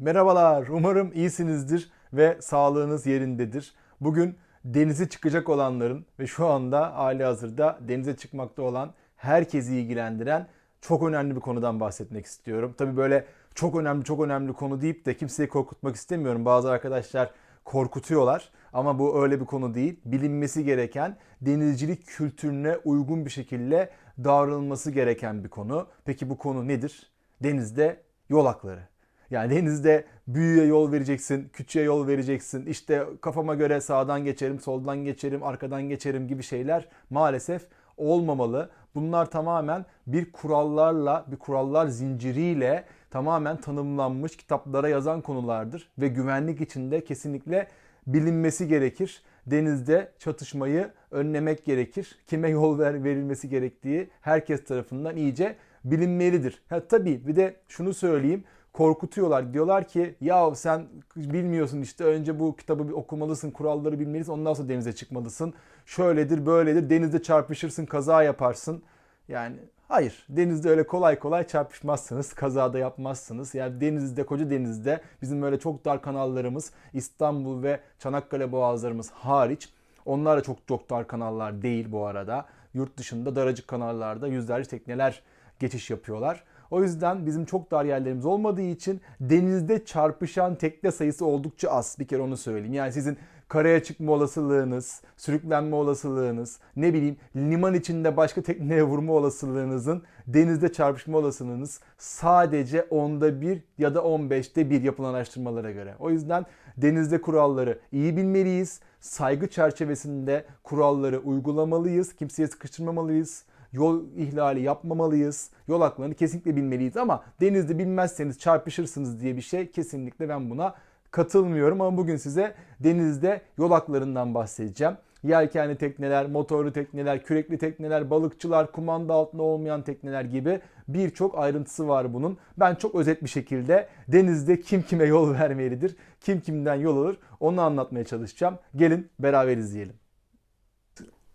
Merhabalar, umarım iyisinizdir ve sağlığınız yerindedir. Bugün denize çıkacak olanların ve şu anda hali hazırda denize çıkmakta olan herkesi ilgilendiren çok önemli bir konudan bahsetmek istiyorum. Tabii böyle çok önemli çok önemli konu deyip de kimseyi korkutmak istemiyorum. Bazı arkadaşlar korkutuyorlar ama bu öyle bir konu değil. Bilinmesi gereken denizcilik kültürüne uygun bir şekilde davranılması gereken bir konu. Peki bu konu nedir? Denizde yol hakları. Yani denizde büyüye yol vereceksin, küçüğe yol vereceksin. İşte kafama göre sağdan geçerim, soldan geçerim, arkadan geçerim gibi şeyler maalesef olmamalı. Bunlar tamamen bir kurallarla, bir kurallar zinciriyle tamamen tanımlanmış kitaplara yazan konulardır ve güvenlik içinde kesinlikle bilinmesi gerekir. Denizde çatışmayı önlemek gerekir. Kime yol ver, verilmesi gerektiği herkes tarafından iyice bilinmelidir. Ha, tabii bir de şunu söyleyeyim korkutuyorlar. Diyorlar ki ya sen bilmiyorsun işte önce bu kitabı bir okumalısın, kuralları bilmelisin ondan sonra denize çıkmalısın. Şöyledir böyledir denizde çarpışırsın kaza yaparsın. Yani hayır denizde öyle kolay kolay çarpışmazsınız, kazada yapmazsınız. Yani denizde, koca denizde bizim böyle çok dar kanallarımız İstanbul ve Çanakkale boğazlarımız hariç. Onlar da çok çok dar kanallar değil bu arada. Yurt dışında daracık kanallarda yüzlerce tekneler geçiş yapıyorlar. O yüzden bizim çok dar yerlerimiz olmadığı için denizde çarpışan tekne sayısı oldukça az. Bir kere onu söyleyeyim. Yani sizin karaya çıkma olasılığınız, sürüklenme olasılığınız, ne bileyim liman içinde başka tekneye vurma olasılığınızın denizde çarpışma olasılığınız sadece onda bir ya da on beşte bir yapılan araştırmalara göre. O yüzden denizde kuralları iyi bilmeliyiz. Saygı çerçevesinde kuralları uygulamalıyız. Kimseye sıkıştırmamalıyız yol ihlali yapmamalıyız. Yol haklarını kesinlikle bilmeliyiz ama denizde bilmezseniz çarpışırsınız diye bir şey kesinlikle ben buna katılmıyorum ama bugün size denizde yol haklarından bahsedeceğim. Yelkenli tekneler, motorlu tekneler, kürekli tekneler, balıkçılar, kumanda altında olmayan tekneler gibi birçok ayrıntısı var bunun. Ben çok özet bir şekilde denizde kim kime yol vermelidir, kim kimden yol alır onu anlatmaya çalışacağım. Gelin beraber izleyelim.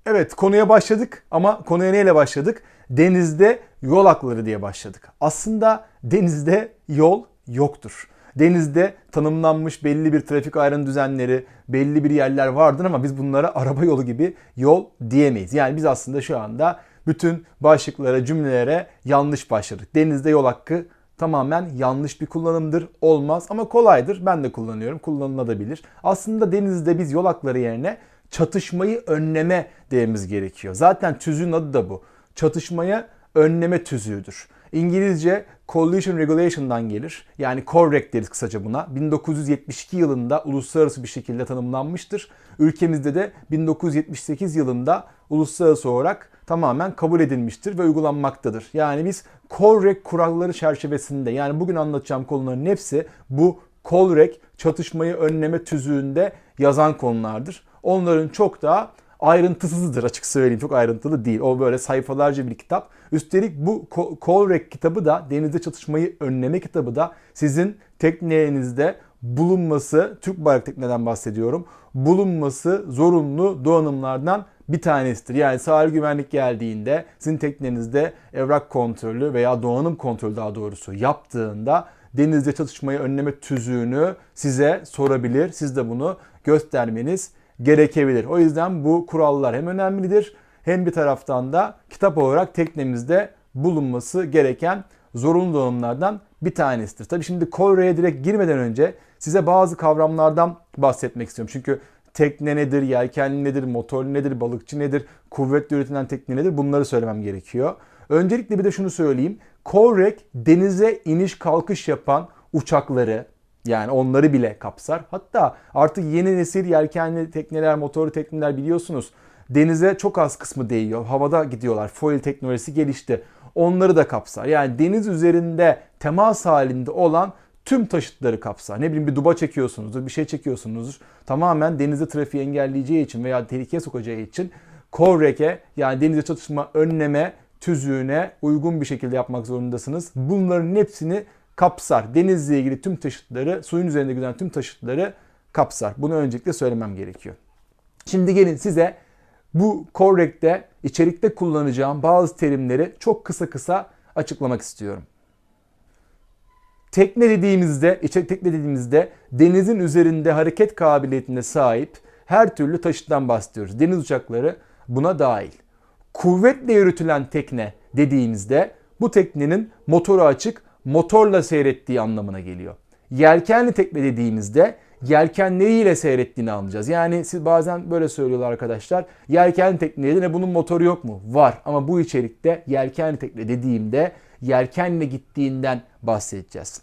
Evet konuya başladık ama konuya neyle başladık? Denizde yol hakları diye başladık. Aslında denizde yol yoktur. Denizde tanımlanmış belli bir trafik ayrım düzenleri, belli bir yerler vardır ama biz bunlara araba yolu gibi yol diyemeyiz. Yani biz aslında şu anda bütün başlıklara, cümlelere yanlış başladık. Denizde yol hakkı tamamen yanlış bir kullanımdır. Olmaz ama kolaydır. Ben de kullanıyorum. Kullanılabilir. Aslında denizde biz yol hakları yerine çatışmayı önleme dememiz gerekiyor. Zaten tüzüğün adı da bu. Çatışmaya önleme tüzüğüdür. İngilizce Collision Regulation'dan gelir. Yani CORREG deriz kısaca buna. 1972 yılında uluslararası bir şekilde tanımlanmıştır. Ülkemizde de 1978 yılında uluslararası olarak tamamen kabul edilmiştir ve uygulanmaktadır. Yani biz CORREG kuralları çerçevesinde yani bugün anlatacağım konuların hepsi bu CORREG çatışmayı önleme tüzüğünde yazan konulardır. Onların çok daha ayrıntısızdır açık söyleyeyim. Çok ayrıntılı değil. O böyle sayfalarca bir kitap. Üstelik bu Colrec kitabı da denizde çatışmayı önleme kitabı da sizin teknenizde bulunması, Türk bayrak tekneden bahsediyorum, bulunması zorunlu donanımlardan bir tanesidir. Yani sahil güvenlik geldiğinde sizin teknenizde evrak kontrolü veya donanım kontrolü daha doğrusu yaptığında denizde çatışmayı önleme tüzüğünü size sorabilir. Siz de bunu göstermeniz gerekebilir. O yüzden bu kurallar hem önemlidir hem bir taraftan da kitap olarak teknemizde bulunması gereken zorunlu donanımlardan bir tanesidir. Tabi şimdi Kore'ye direkt girmeden önce size bazı kavramlardan bahsetmek istiyorum. Çünkü tekne nedir, yelkenli nedir, motorlu nedir, balıkçı nedir, kuvvetle üretilen tekne nedir bunları söylemem gerekiyor. Öncelikle bir de şunu söyleyeyim. Kovrek denize iniş kalkış yapan uçakları, yani onları bile kapsar. Hatta artık yeni nesil yelkenli tekneler, motorlu tekneler biliyorsunuz denize çok az kısmı değiyor. Havada gidiyorlar. Foil teknolojisi gelişti. Onları da kapsar. Yani deniz üzerinde temas halinde olan tüm taşıtları kapsar. Ne bileyim bir duba çekiyorsunuzdur, bir şey çekiyorsunuzdur. Tamamen denizde trafiği engelleyeceği için veya tehlikeye sokacağı için Kovreke yani denize çatışma önleme tüzüğüne uygun bir şekilde yapmak zorundasınız. Bunların hepsini kapsar. Denizle ilgili tüm taşıtları, suyun üzerinde giden tüm taşıtları kapsar. Bunu öncelikle söylemem gerekiyor. Şimdi gelin size bu Correct'te içerikte kullanacağım bazı terimleri çok kısa kısa açıklamak istiyorum. Tekne dediğimizde, içe tekne dediğimizde denizin üzerinde hareket kabiliyetine sahip her türlü taşıttan bahsediyoruz. Deniz uçakları buna dahil. Kuvvetle yürütülen tekne dediğimizde bu teknenin motoru açık, motorla seyrettiği anlamına geliyor. Yelkenli tekne dediğimizde yelkenleriyle seyrettiğini anlayacağız. Yani siz bazen böyle söylüyorlar arkadaşlar. Yelkenli teknede ne bunun motoru yok mu? Var ama bu içerikte yelkenli tekne dediğimde yelkenle gittiğinden bahsedeceğiz.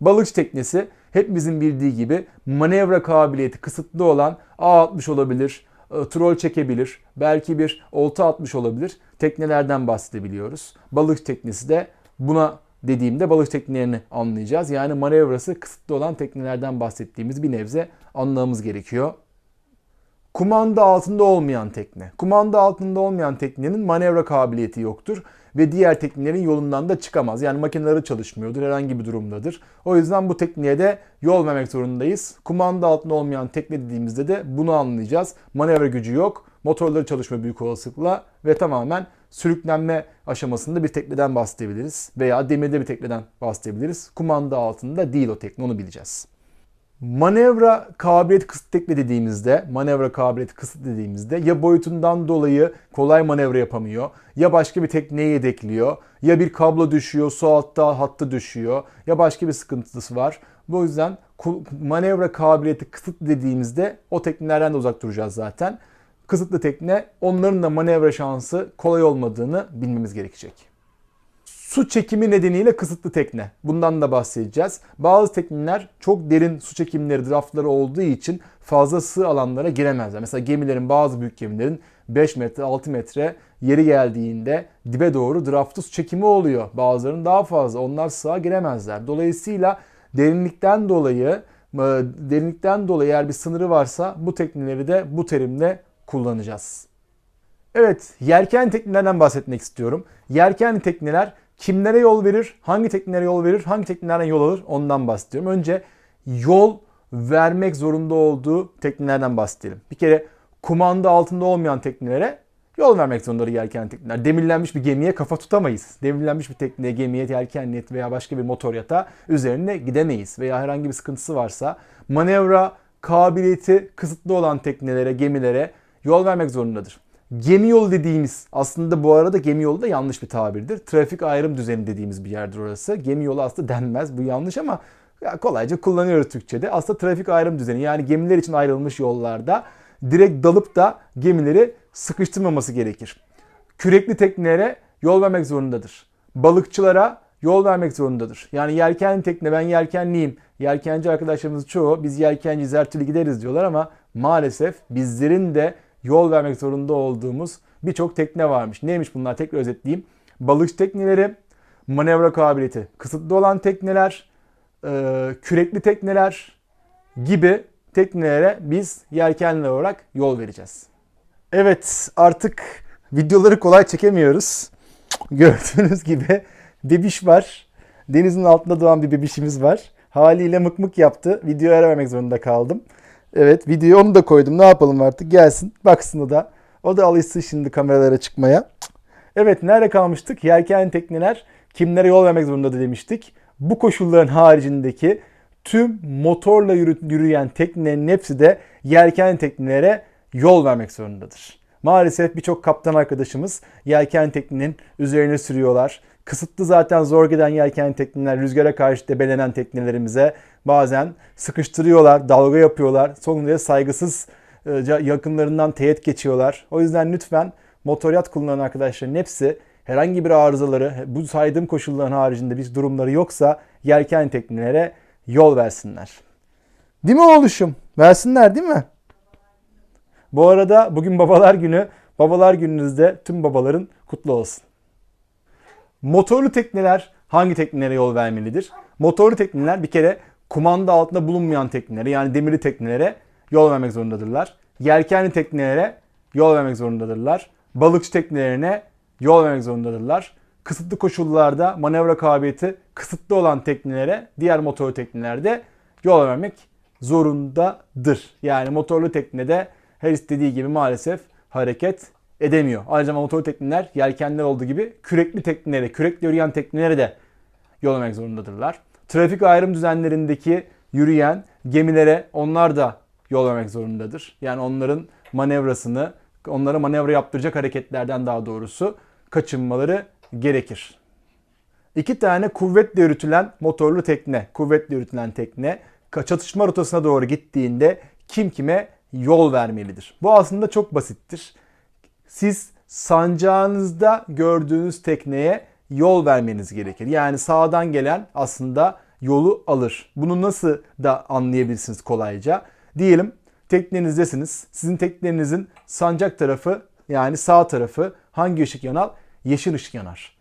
Balıkçı teknesi hepimizin bildiği gibi manevra kabiliyeti kısıtlı olan A60 olabilir, e, troll çekebilir, belki bir olta atmış olabilir. Teknelerden bahsedebiliyoruz. Balık teknesi de buna dediğimde balık teknelerini anlayacağız. Yani manevrası kısıtlı olan teknelerden bahsettiğimiz bir nebze anlamamız gerekiyor. Kumanda altında olmayan tekne. Kumanda altında olmayan teknenin manevra kabiliyeti yoktur ve diğer teknelerin yolundan da çıkamaz. Yani makineleri çalışmıyordur, herhangi bir durumdadır. O yüzden bu tekneye de yol vermek zorundayız. Kumanda altında olmayan tekne dediğimizde de bunu anlayacağız. Manevra gücü yok, motorları çalışma büyük olasılıkla ve tamamen sürüklenme aşamasında bir tekneden bahsedebiliriz. Veya demirde bir tekneden bahsedebiliriz. Kumanda altında değil o tekne, onu bileceğiz. Manevra kabiliyet kısıtlı tekne dediğimizde, manevra kabiliyeti kısıtlı dediğimizde ya boyutundan dolayı kolay manevra yapamıyor, ya başka bir tekneye yedekliyor, ya bir kablo düşüyor, su altta hattı düşüyor, ya başka bir sıkıntısı var. Bu yüzden manevra kabiliyeti kısıtlı dediğimizde o teknelerden de uzak duracağız zaten. Kısıtlı tekne onların da manevra şansı kolay olmadığını bilmemiz gerekecek. Su çekimi nedeniyle kısıtlı tekne. Bundan da bahsedeceğiz. Bazı tekneler çok derin su çekimleri, draftları olduğu için fazla sığ alanlara giremezler. Mesela gemilerin bazı büyük gemilerin 5 metre 6 metre yeri geldiğinde dibe doğru draftı su çekimi oluyor. Bazılarının daha fazla. Onlar sığ giremezler. Dolayısıyla derinlikten dolayı e, derinlikten dolayı eğer bir sınırı varsa bu tekneleri de bu terimle kullanacağız. Evet, yelken teknelerden bahsetmek istiyorum. Yelken tekneler kimlere yol verir, hangi teknelere yol verir, hangi teknelerden yol alır ondan bahsediyorum. Önce yol vermek zorunda olduğu teknelerden bahsedelim. Bir kere kumanda altında olmayan teknelere yol vermek zorundadır yelken tekneler. Demirlenmiş bir gemiye kafa tutamayız. Demirlenmiş bir tekneye, gemiye, yelkenli veya başka bir motor yata üzerine gidemeyiz. Veya herhangi bir sıkıntısı varsa manevra kabiliyeti kısıtlı olan teknelere, gemilere yol vermek zorundadır. Gemi yolu dediğimiz aslında bu arada gemi yolu da yanlış bir tabirdir. Trafik ayrım düzeni dediğimiz bir yerdir orası. Gemi yolu aslında denmez bu yanlış ama kolayca kullanıyoruz Türkçe'de. Aslında trafik ayrım düzeni yani gemiler için ayrılmış yollarda direkt dalıp da gemileri sıkıştırmaması gerekir. Kürekli teknelere yol vermek zorundadır. Balıkçılara yol vermek zorundadır. Yani yelkenli tekne ben yelkenliyim. Yelkenci arkadaşlarımız çoğu biz yelkenciyiz her türlü gideriz diyorlar ama maalesef bizlerin de yol vermek zorunda olduğumuz birçok tekne varmış. Neymiş bunlar tekrar özetleyeyim. Balıkçı tekneleri, manevra kabiliyeti kısıtlı olan tekneler, e, kürekli tekneler gibi teknelere biz yelkenli olarak yol vereceğiz. Evet artık videoları kolay çekemiyoruz. Gördüğünüz gibi bebiş var. Denizin altında doğan bir bebişimiz var. Haliyle mık mık yaptı. Videoya vermek zorunda kaldım. Evet videoyu onu da koydum. Ne yapalım artık gelsin baksın o da. O da alışsın şimdi kameralara çıkmaya. Evet nerede kalmıştık? Yelken tekneler kimlere yol vermek zorunda demiştik. Bu koşulların haricindeki tüm motorla yürüyen teknelerin hepsi de yelken teknelere yol vermek zorundadır. Maalesef birçok kaptan arkadaşımız yelken teknenin üzerine sürüyorlar. Kısıtlı zaten zor giden yelken tekneler, rüzgara karşı debelenen teknelerimize bazen sıkıştırıyorlar, dalga yapıyorlar. Son derece saygısız e, yakınlarından teğet geçiyorlar. O yüzden lütfen motoryat kullanan arkadaşların hepsi herhangi bir arızaları, bu saydığım koşulların haricinde bir durumları yoksa yelken teknelere yol versinler. Değil mi oğluşum? Versinler değil mi? Bu arada bugün babalar günü. Babalar gününüzde tüm babaların kutlu olsun. Motorlu tekneler hangi teknelere yol vermelidir? Motorlu tekneler bir kere kumanda altında bulunmayan teknelere yani demirli teknelere yol vermek zorundadırlar. Yelkenli teknelere yol vermek zorundadırlar. Balıkçı teknelerine yol vermek zorundadırlar. Kısıtlı koşullarda manevra kabiliyeti kısıtlı olan teknelere diğer motorlu teknelerde yol vermek zorundadır. Yani motorlu teknede her istediği gibi maalesef hareket edemiyor. Ayrıca motorlu tekneler yelkenler olduğu gibi kürekli teknelere, kürekli yürüyen teknelere de yol vermek zorundadırlar. Trafik ayrım düzenlerindeki yürüyen gemilere onlar da yol vermek zorundadır. Yani onların manevrasını, onlara manevra yaptıracak hareketlerden daha doğrusu kaçınmaları gerekir. İki tane kuvvetle yürütülen motorlu tekne, kuvvetle yürütülen tekne çatışma rotasına doğru gittiğinde kim kime yol vermelidir? Bu aslında çok basittir. Siz sancağınızda gördüğünüz tekneye yol vermeniz gerekir. Yani sağdan gelen aslında yolu alır. Bunu nasıl da anlayabilirsiniz kolayca? Diyelim teknenizdesiniz. Sizin teknenizin sancak tarafı yani sağ tarafı hangi ışık yanar? Yeşil ışık yanar.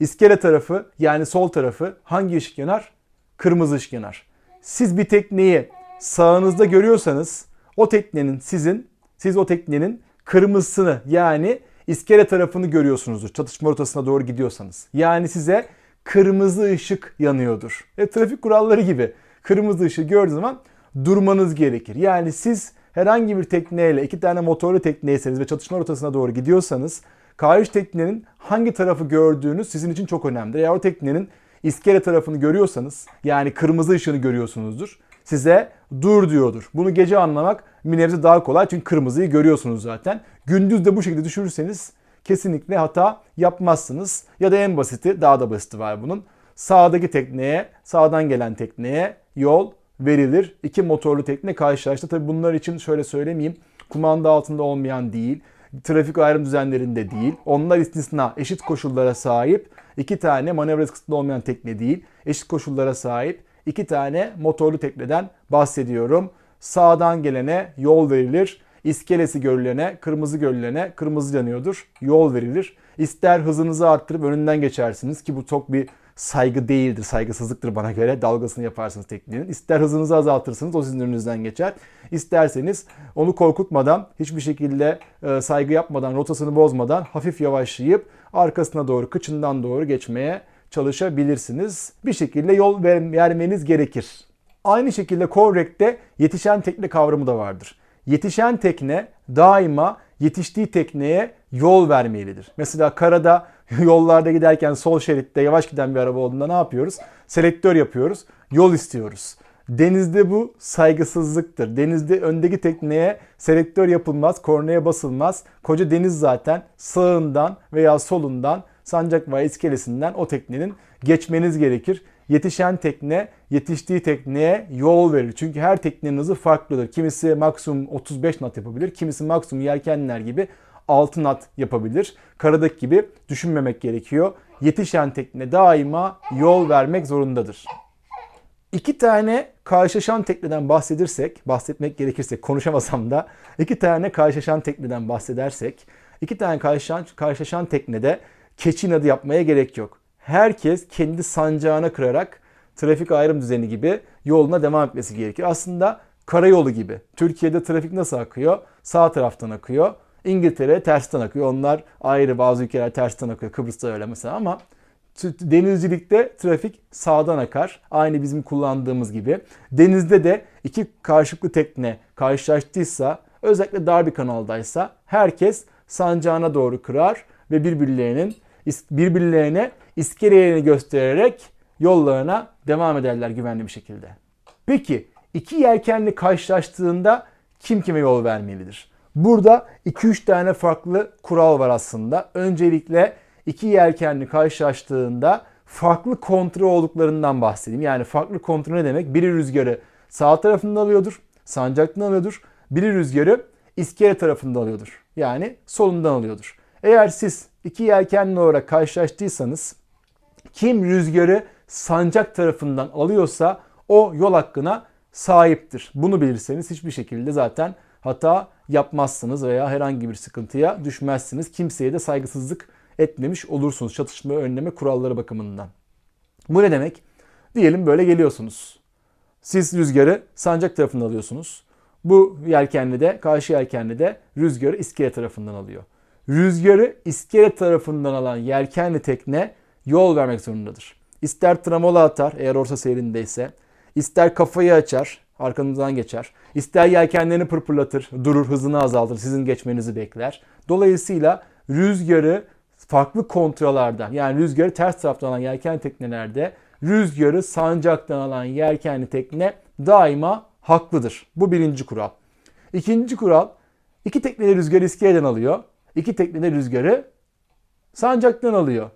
İskele tarafı yani sol tarafı hangi ışık yanar? Kırmızı ışık yanar. Siz bir tekneyi sağınızda görüyorsanız o teknenin sizin, siz o teknenin kırmızısını yani iskele tarafını görüyorsunuzdur. Çatışma rotasına doğru gidiyorsanız. Yani size kırmızı ışık yanıyordur. E, trafik kuralları gibi kırmızı ışığı gördüğünüz zaman durmanız gerekir. Yani siz herhangi bir tekneyle iki tane motorlu tekneyseniz ve çatışma rotasına doğru gidiyorsanız karşı teknenin hangi tarafı gördüğünüz sizin için çok önemlidir. Eğer o teknenin iskele tarafını görüyorsanız yani kırmızı ışığını görüyorsunuzdur. Size dur diyordur. Bunu gece anlamak bir nebze daha kolay çünkü kırmızıyı görüyorsunuz zaten. Gündüz de bu şekilde düşürürseniz kesinlikle hata yapmazsınız. Ya da en basiti, daha da basiti var bunun. Sağdaki tekneye, sağdan gelen tekneye yol verilir. İki motorlu tekne karşılaştı. Tabi bunlar için şöyle söylemeyeyim. Kumanda altında olmayan değil, trafik ayrım düzenlerinde değil. Onlar istisna eşit koşullara sahip iki tane manevra kısıtlı olmayan tekne değil. Eşit koşullara sahip iki tane motorlu tekneden bahsediyorum. Sağdan gelene yol verilir. İskelesi görülene, kırmızı görülene kırmızı yanıyordur. Yol verilir. İster hızınızı arttırıp önünden geçersiniz ki bu çok bir saygı değildir, saygısızlıktır bana göre. Dalgasını yaparsınız teknenin. İster hızınızı azaltırsınız, o sizin önünüzden geçer. İsterseniz onu korkutmadan, hiçbir şekilde e, saygı yapmadan, rotasını bozmadan hafif yavaşlayıp arkasına doğru, kıçından doğru geçmeye çalışabilirsiniz. Bir şekilde yol vermeniz gerekir. Aynı şekilde Correct'te yetişen tekne kavramı da vardır. Yetişen tekne daima yetiştiği tekneye yol vermelidir. Mesela karada yollarda giderken sol şeritte yavaş giden bir araba olduğunda ne yapıyoruz? Selektör yapıyoruz, yol istiyoruz. Denizde bu saygısızlıktır. Denizde öndeki tekneye selektör yapılmaz, kornaya basılmaz. Koca deniz zaten sağından veya solundan sancak veya iskelesinden o teknenin geçmeniz gerekir. Yetişen tekne yetiştiği tekneye yol verir. Çünkü her teknenin hızı farklıdır. Kimisi maksimum 35 knot yapabilir. Kimisi maksimum yelkenler gibi 6 knot yapabilir. Karadaki gibi düşünmemek gerekiyor. Yetişen tekne daima yol vermek zorundadır. İki tane karşılaşan tekneden bahsedirsek, bahsetmek gerekirse konuşamasam da iki tane karşılaşan tekneden bahsedersek, iki tane karşılaşan, karşılaşan teknede keçin adı yapmaya gerek yok. Herkes kendi sancağına kırarak trafik ayrım düzeni gibi yoluna devam etmesi gerekir. Aslında karayolu gibi. Türkiye'de trafik nasıl akıyor? Sağ taraftan akıyor. İngiltere tersten akıyor. Onlar ayrı bazı ülkeler tersten akıyor. Kıbrıs'ta öyle mesela ama denizcilikte trafik sağdan akar. Aynı bizim kullandığımız gibi. Denizde de iki karşılıklı tekne karşılaştıysa özellikle dar bir kanaldaysa herkes sancağına doğru kırar ve birbirlerinin birbirlerine iskelelerini göstererek yollarına devam ederler güvenli bir şekilde. Peki iki yelkenli karşılaştığında kim kime yol vermelidir? Burada 2-3 tane farklı kural var aslında. Öncelikle iki yelkenli karşılaştığında farklı kontrol olduklarından bahsedeyim. Yani farklı kontrol ne demek? Biri rüzgarı sağ tarafında alıyordur, sancaktan alıyordur. Biri rüzgarı iskele tarafında alıyordur. Yani solundan alıyordur. Eğer siz iki yelkenli olarak karşılaştıysanız kim rüzgarı sancak tarafından alıyorsa o yol hakkına sahiptir. Bunu bilirseniz hiçbir şekilde zaten hata yapmazsınız veya herhangi bir sıkıntıya düşmezsiniz. Kimseye de saygısızlık etmemiş olursunuz çatışma önleme kuralları bakımından. Bu ne demek? Diyelim böyle geliyorsunuz. Siz rüzgarı sancak tarafından alıyorsunuz. Bu yelkenli de karşı yelkenli de rüzgarı iskele tarafından alıyor. Rüzgarı iskele tarafından alan yelkenli tekne yol vermek zorundadır. İster tramola atar eğer orta seyrindeyse, ister kafayı açar, arkanızdan geçer, ister yelkenlerini pırpırlatır, durur, hızını azaltır, sizin geçmenizi bekler. Dolayısıyla rüzgarı farklı kontrollarda yani rüzgarı ters taraftan alan yelken teknelerde rüzgarı sancaktan alan yelkenli tekne daima haklıdır. Bu birinci kural. İkinci kural iki tekne de rüzgarı iskeleden alıyor. İki tekne de rüzgarı sancaktan alıyor.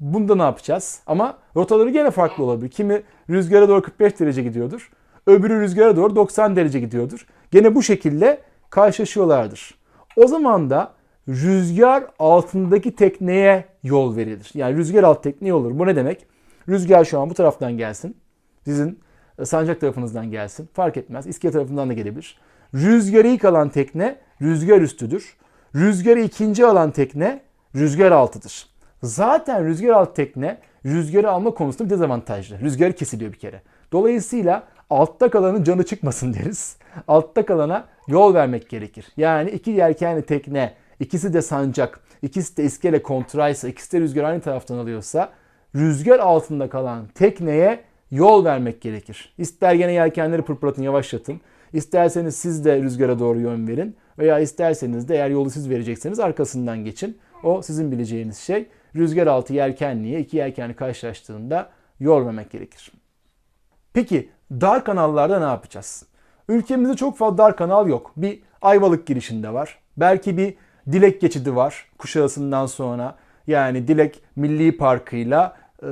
Bunda ne yapacağız? Ama rotaları gene farklı olabilir. Kimi rüzgara doğru 45 derece gidiyordur. Öbürü rüzgara doğru 90 derece gidiyordur. Gene bu şekilde karşılaşıyorlardır. O zaman da rüzgar altındaki tekneye yol verilir. Yani rüzgar alt tekneye olur. Bu ne demek? Rüzgar şu an bu taraftan gelsin. Sizin e, sancak tarafınızdan gelsin. Fark etmez. İskele tarafından da gelebilir. Rüzgarı ilk alan tekne rüzgar üstüdür. Rüzgarı ikinci alan tekne rüzgar altıdır. Zaten rüzgar alt tekne rüzgarı alma konusunda bir dezavantajlı. Rüzgarı kesiliyor bir kere. Dolayısıyla altta kalanın canı çıkmasın deriz. Altta kalana yol vermek gerekir. Yani iki yelkenli tekne, ikisi de sancak, ikisi de iskele kontraysa, ikisi de rüzgar aynı taraftan alıyorsa rüzgar altında kalan tekneye yol vermek gerekir. İster gene yelkenleri pırpıratın, yavaşlatın. İsterseniz siz de rüzgara doğru yön verin. Veya isterseniz de eğer yolu siz verecekseniz arkasından geçin. O sizin bileceğiniz şey. Rüzgar altı yelkenliğe iki yelkenli karşılaştığında vermek gerekir. Peki dar kanallarda ne yapacağız? Ülkemizde çok fazla dar kanal yok. Bir Ayvalık girişinde var. Belki bir Dilek geçidi var Kuşadası'ndan sonra. Yani Dilek Milli Parkı'yla e,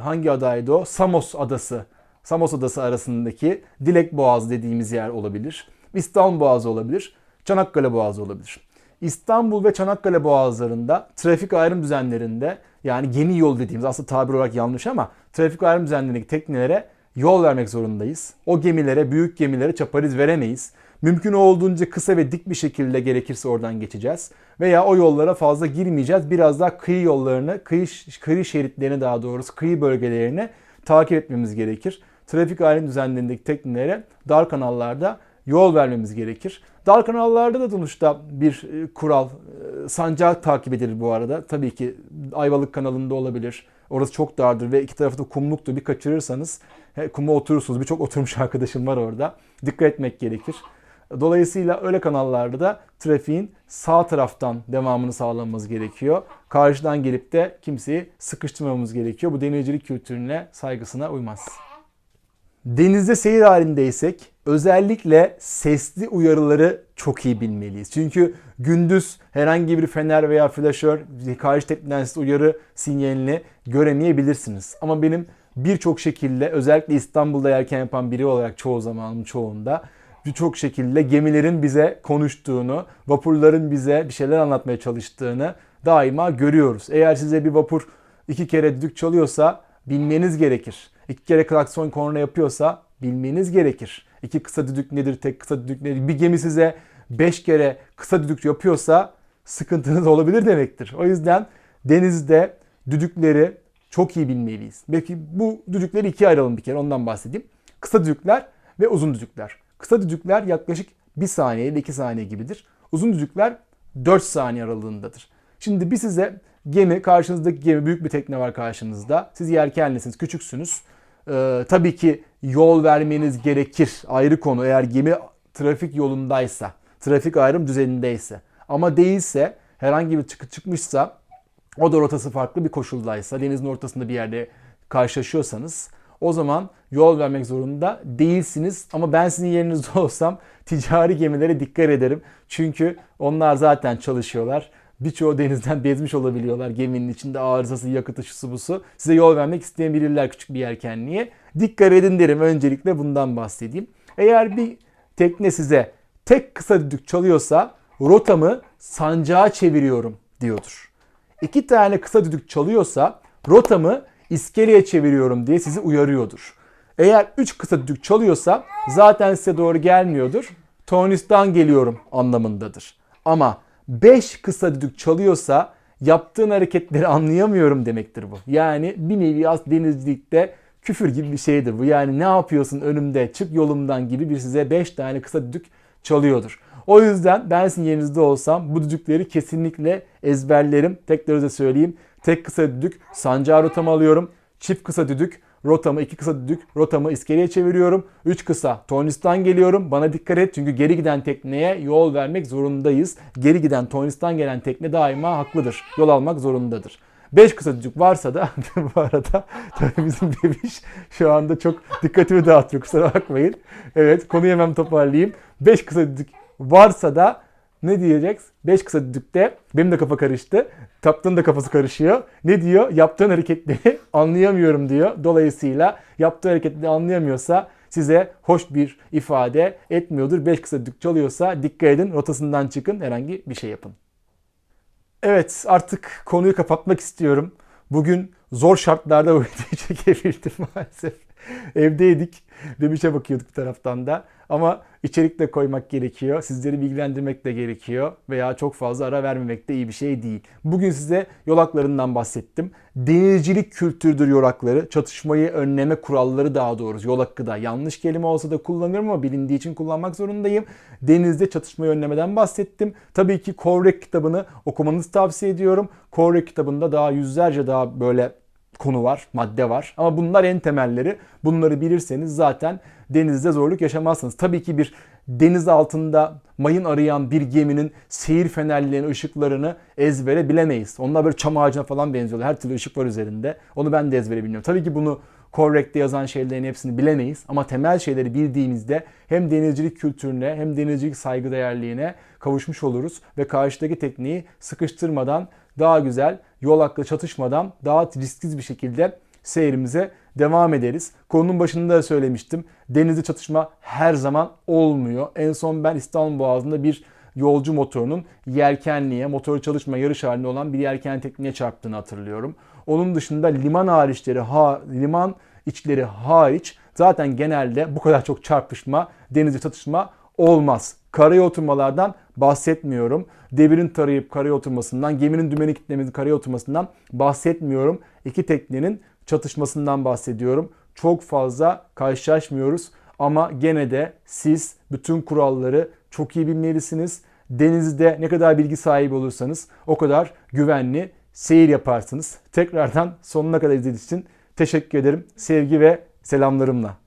hangi adaydı o? Samos Adası. Samos Adası arasındaki Dilek Boğazı dediğimiz yer olabilir. İstanbul Boğazı olabilir. Çanakkale Boğazı olabilir. İstanbul ve Çanakkale boğazlarında trafik ayrım düzenlerinde yani gemi yol dediğimiz aslında tabir olarak yanlış ama trafik ayrım düzenlerindeki teknelere yol vermek zorundayız. O gemilere, büyük gemilere çapariz veremeyiz. Mümkün olduğunca kısa ve dik bir şekilde gerekirse oradan geçeceğiz. Veya o yollara fazla girmeyeceğiz. Biraz daha kıyı yollarını, kıyı, kıyı şeritlerini daha doğrusu kıyı bölgelerini takip etmemiz gerekir. Trafik ayrım düzenlerindeki teknelere dar kanallarda yol vermemiz gerekir. Dar kanallarda da sonuçta bir e, kural, e, sancağı takip edilir bu arada. Tabii ki Ayvalık kanalında olabilir. Orası çok dardır ve iki tarafı da kumluktur. Bir kaçırırsanız kuma oturursunuz. Birçok oturmuş arkadaşım var orada. Dikkat etmek gerekir. Dolayısıyla öyle kanallarda da trafiğin sağ taraftan devamını sağlamamız gerekiyor. Karşıdan gelip de kimseyi sıkıştırmamamız gerekiyor. Bu denizcilik kültürüne saygısına uymaz. Denizde seyir halindeysek özellikle sesli uyarıları çok iyi bilmeliyiz. Çünkü gündüz herhangi bir fener veya flaşör karşı tekneden size uyarı sinyalini göremeyebilirsiniz. Ama benim birçok şekilde özellikle İstanbul'da yelken yapan biri olarak çoğu zamanın çoğunda birçok şekilde gemilerin bize konuştuğunu, vapurların bize bir şeyler anlatmaya çalıştığını daima görüyoruz. Eğer size bir vapur iki kere düdük çalıyorsa bilmeniz gerekir. İki kere klakson korna yapıyorsa bilmeniz gerekir. İki kısa düdük nedir, tek kısa düdük nedir? Bir gemi size beş kere kısa düdük yapıyorsa sıkıntınız olabilir demektir. O yüzden denizde düdükleri çok iyi bilmeliyiz. Belki bu düdükleri ikiye ayıralım bir kere ondan bahsedeyim. Kısa düdükler ve uzun düdükler. Kısa düdükler yaklaşık 1 saniye ile 2 saniye gibidir. Uzun düdükler 4 saniye aralığındadır. Şimdi bir size gemi, karşınızdaki gemi büyük bir tekne var karşınızda. Siz yelkenlisiniz, küçüksünüz. Ee, tabii ki yol vermeniz gerekir. Ayrı konu eğer gemi trafik yolundaysa, trafik ayrım düzenindeyse. Ama değilse, herhangi bir çıkıp çıkmışsa, o da rotası farklı bir koşuldaysa, denizin ortasında bir yerde karşılaşıyorsanız o zaman yol vermek zorunda değilsiniz. Ama ben sizin yerinizde olsam ticari gemilere dikkat ederim. Çünkü onlar zaten çalışıyorlar. Birçoğu denizden bezmiş olabiliyorlar geminin içinde arızası, yakıtı, şusu busu. Size yol vermek isteyebilirler küçük bir yelkenliğe. Dikkat edin derim. Öncelikle bundan bahsedeyim. Eğer bir tekne size tek kısa düdük çalıyorsa rotamı sancağa çeviriyorum diyordur. İki tane kısa düdük çalıyorsa rotamı iskeleye çeviriyorum diye sizi uyarıyordur. Eğer 3 kısa düdük çalıyorsa zaten size doğru gelmiyordur. Tornis'tan geliyorum anlamındadır. Ama 5 kısa düdük çalıyorsa yaptığın hareketleri anlayamıyorum demektir bu. Yani bir nevi az denizcilikte küfür gibi bir şeydir bu. Yani ne yapıyorsun önümde çık yolumdan gibi bir size 5 tane kısa düdük çalıyordur. O yüzden ben sizin yerinizde olsam bu düdükleri kesinlikle ezberlerim. Tekrar da söyleyeyim. Tek kısa düdük sancağı rotamı alıyorum. Çift kısa düdük rotamı iki kısa düdük rotamı iskeleye çeviriyorum. Üç kısa tornistan geliyorum. Bana dikkat et çünkü geri giden tekneye yol vermek zorundayız. Geri giden tornistan gelen tekne daima haklıdır. Yol almak zorundadır. 5 kısa düdük varsa da bu arada tabii bizim bebiş şu anda çok dikkatimi dağıtıyor kusura bakmayın. Evet konuyu hemen toparlayayım. 5 kısa düdük varsa da ne diyeceksin? 5 kısa düdükte benim de kafa karıştı. Taptığın da kafası karışıyor. Ne diyor? Yaptığın hareketleri anlayamıyorum diyor. Dolayısıyla yaptığı hareketleri anlayamıyorsa size hoş bir ifade etmiyordur. 5 kısa çalıyorsa dikkat edin rotasından çıkın herhangi bir şey yapın. Evet artık konuyu kapatmak istiyorum. Bugün zor şartlarda bu videoyu çekebildim maalesef. Evdeydik. Bebişe bakıyorduk bir taraftan da. Ama içerik de koymak gerekiyor. Sizleri bilgilendirmek de gerekiyor. Veya çok fazla ara vermemek de iyi bir şey değil. Bugün size yolaklarından bahsettim. Denizcilik kültürdür yolakları. Çatışmayı önleme kuralları daha doğrusu. Yol da yanlış kelime olsa da kullanıyorum ama bilindiği için kullanmak zorundayım. Denizde çatışmayı önlemeden bahsettim. Tabii ki Kovrek kitabını okumanızı tavsiye ediyorum. Kovrek kitabında daha yüzlerce daha böyle konu var, madde var. Ama bunlar en temelleri. Bunları bilirseniz zaten denizde zorluk yaşamazsınız. Tabii ki bir deniz altında mayın arayan bir geminin seyir fenerlerinin ışıklarını ezbere bilemeyiz. Onlar böyle çam ağacına falan benziyorlar. Her türlü ışık var üzerinde. Onu ben de ezbere bilmiyorum. Tabii ki bunu Correct'te yazan şeylerin hepsini bilemeyiz. Ama temel şeyleri bildiğimizde hem denizcilik kültürüne hem denizcilik saygıdeğerliğine kavuşmuş oluruz. Ve karşıdaki tekniği sıkıştırmadan daha güzel, yol hakkı çatışmadan daha risksiz bir şekilde seyrimize devam ederiz. Konunun başında da söylemiştim. Denizde çatışma her zaman olmuyor. En son ben İstanbul Boğazı'nda bir yolcu motorunun yelkenliğe, motoru çalışma yarış halinde olan bir yelken tekniğe çarptığını hatırlıyorum. Onun dışında liman hariçleri, ha, liman içleri hariç zaten genelde bu kadar çok çarpışma, denizde çatışma olmaz. Karaya oturmalardan bahsetmiyorum. Devirin tarayıp karaya oturmasından, geminin dümeni kitlemesi karaya oturmasından bahsetmiyorum. İki teknenin çatışmasından bahsediyorum. Çok fazla karşılaşmıyoruz ama gene de siz bütün kuralları çok iyi bilmelisiniz. Denizde ne kadar bilgi sahibi olursanız o kadar güvenli seyir yaparsınız. Tekrardan sonuna kadar izlediğiniz için teşekkür ederim. Sevgi ve selamlarımla.